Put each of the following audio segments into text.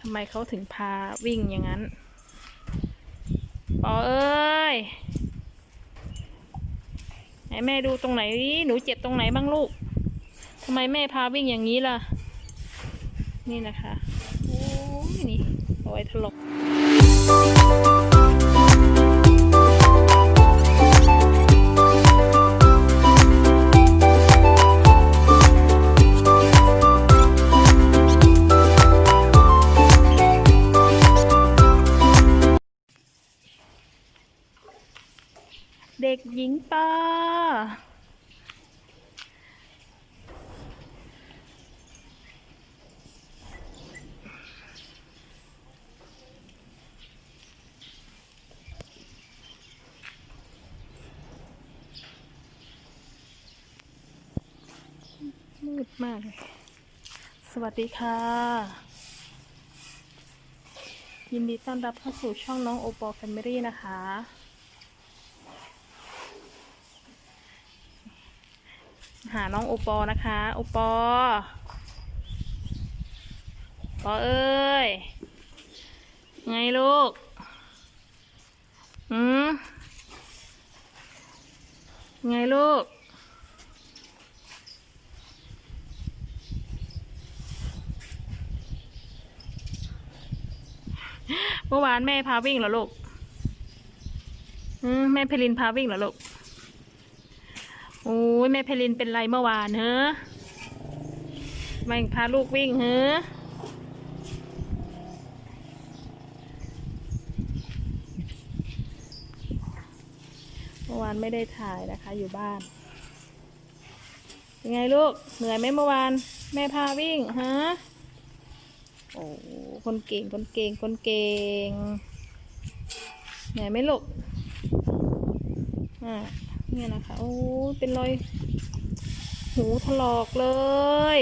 ทำไมเขาถึงพาวิ่งอย่างนั้นปอเอ้ยไหนแม่ดูตรงไหนหนูเจ็บตรงไหนบ้างลูกทำไมแม่พาวิ่งอย่างนี้ล่ะ นี่นะคะ โอ้ยนี่รอยถลก มืดมากเลย สวัสดีค่ะ ยินดีต้อนรับเข้าสู่ช่องน้องโอปอลแฟมิลี่นะคะ หาน้องโอปอนะคะ โอปอปอเอ้ย ไงลูก อืมไงลูก เมื่อวานแม่พาวิ่งเหรอลูก อืมแม่เพลินพาวิ่งเหรอลูก โอ้ยแม่เพลินเป็นไรเมื่อวานเฮ้อไม่พาลูกวิ่งเฮ้อเมื่อวานไม่ได้ถ่ายนะคะ อยู่บ้าน เป็นไงลูก เหนื่อยไหมเมื่อวาน แม่พาวิ่งฮะโอ้คนเก่งคนเก่งคนเก่ง เหนื่อยไหมลูกอ่า เนี่ยนะคะ โอ้เป็นรอยหูถลอกเลย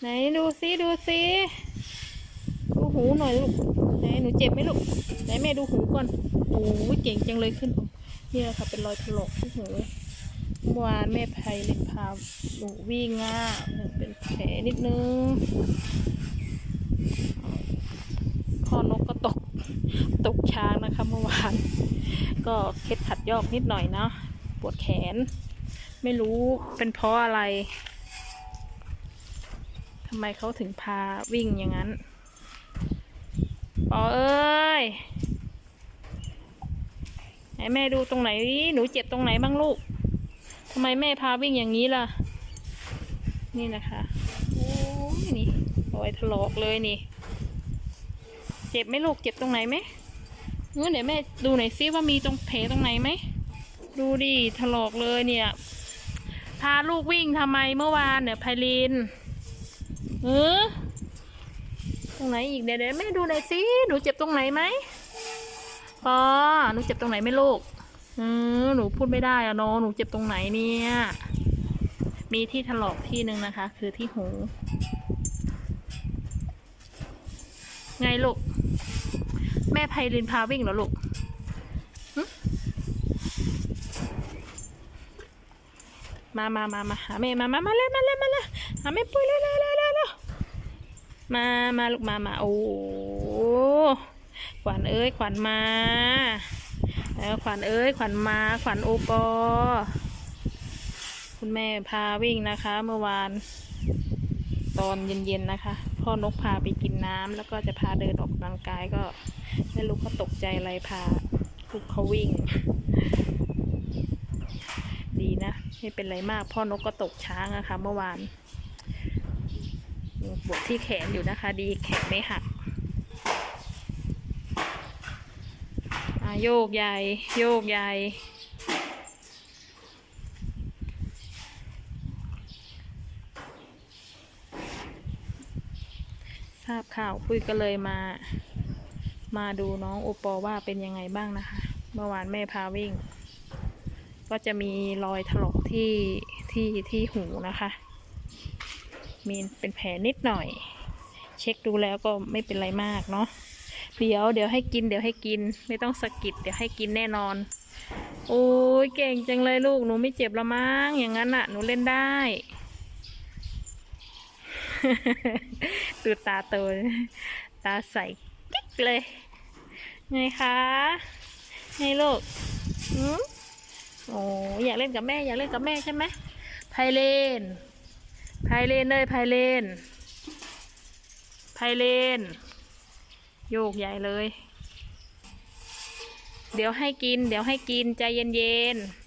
ไหนดูซิดูซิดูหูหน่อยลูกไหนหนูเจ็บไหมลูกไหนแม่ดูหูก่อนโอ้เก่งจังเลยขึ้นเนี่ยค่ะเป็นรอยถลอกที่หูเมื่อวานแม่ไพลินพาหนูวิ่งอะเป็นแผลนิดนึงคอนกก็ตกตกช้างนะคะเมื่อวาน ก็เคล็ดขัดยอกนิดหน่อยนะ ปวดแขน ไม่รู้เป็นเพราะอะไรทำไมเขาถึงพาวิ่งอย่างนั้นปอเอ้ยไหนแม่ดูตรงไหนหนูเจ็บตรงไหนบ้างลูกทำไมแม่พาวิ่งอย่างนี้ล่ะ นี่นะคะโอ้ยนี่รอยถลอกเลยนี่ เจ็บไหมลูกเจ็บตรงไหนไหม เงั้นเดี๋ยวแม่ดูหน่อยซิว่ามีตรงแผลตรงไหนไหม ดูดิถลอกเลยเนี่ย พาลูกวิ่งทำไมเมื่อวานเนี่ยไพลินเออตรงไหนอีกเดี๋ยวเดี๋ยวแม่ดูหน่อยซิหนูเจ็บตรงไหนไหมปอหนูเจ็บตรงไหนไหมลูกเออหนูพูดไม่ได้อะเนาะหนูเจ็บตรงไหนเนี่ย มีที่ถลอกที่หนึ่งนะคะ คือที่หู ไงลูก แม่ไพลินพาวิ่งเหรอลูกมามามามาหาแม่มามามาเลยมาเลยมาเลยหาแม่ปุ้ยเลยเลยเลยเลยเลยมามาลูกมามาโอ้ขวัญเอ้ยขวัญมาแล้วขวัญเอ้ยขวัญมาขวัญโอปอ คุณแม่พาวิ่งนะคะ เมื่อวาน ตอนเย็นๆนะคะ พ่อนกพาไปกินน้ำแล้วก็จะพาเดินออกกำลังกายก็ไม่รู้เขาตกใจอะไรพาลูกเขาวิ่ง ดีนะไม่เป็นไรมาก พ่อนกก็ตกช้างอะค่ะเมื่อวานปวดที่แขนอยู่นะคะ ดีแขนไม่หักโยกใหญ่โยกใหญ่ ทราบ ข่าวปุ้ยก็เลยมา มาดูน้องโอปอว่าเป็นยังไงบ้างนะคะ เมื่อวานแม่พาวิ่ง ก็จะมีรอยถลอกที่ที่ที่หูนะคะ มีเป็นแผลนิดหน่อย เช็คดูแล้วก็ไม่เป็นไรมากเนาะเดี๋ยวเดี๋ยวให้กินเดี๋ยวให้กิน ไม่ต้องสะกิดเดี๋ยวให้กินแน่นอน โอ้ยเก่งจังเลยลูกหนูไม่เจ็บละมั้งอย่างนั้นอะหนูเล่นได้ ดูตาโตตาใสกิ๊กเลยไงคะไงลูกอืมโอ้อยากเล่นกับแม่ อยากเล่นกับแม่ใช่ไหมไพเลนไพเลนเลยไพเลนไพเลนโยกใหญ่เลย เดี๋ยวให้กิน เดี๋ยวให้กินใจเย็นๆ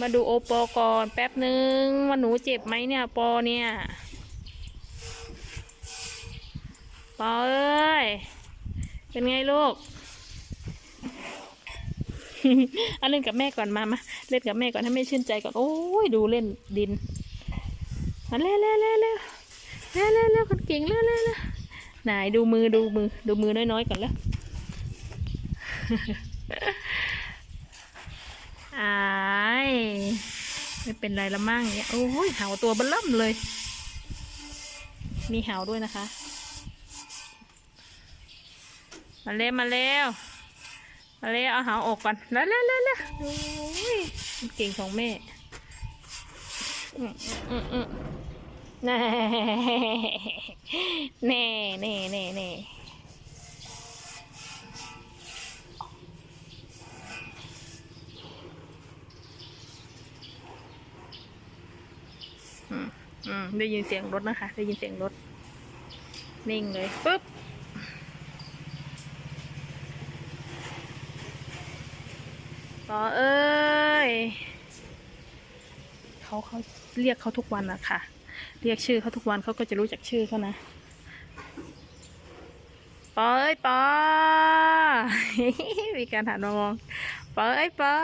มาดูโอปอก่อนแป๊บหนึ่งว่าหนูเจ็บไหมเนี่ยปอเนี่ย ปอเอ้ย เป็นไงลูกเอาเล่นกับแม่ก่อนมามาเล่นกับแม่ก่อนให้แม่ชื่นใจก่อน โอ้ยดูเล่นดินมาเร็วเร็วเร็วเร็วเร็วเร็วเร็วคนเก่งเร็วเร็วเร็วไหนดูมือดูมือ ดูมือน้อยๆก่อนแล้วอา ไม่เป็นไรละมั่งเนี่ยโอ้ยเห่าตัวเบิ่มเลย มีเห่าด้วยนะคะ มาเร็วมาเร็วมาเร็วเอาเห่าออกก่อนแล้วแล้วแล้วแล้วโอ้ยเก่งของแม่อืมอืมอืมแน่แน่แน่แน่ อืมได้ยินเสียงรถนะคะ ได้ยินเสียงรถ นิ่งเลยปึ๊บปอเอ้ยเขาเขาเรียกเขาทุกวันอะค่ะ เรียกชื่อเขาทุกวันเขาก็จะรู้จักชื่อเขานะปอเอ้ยปอมีการหันมามองปอเอ้ยปอ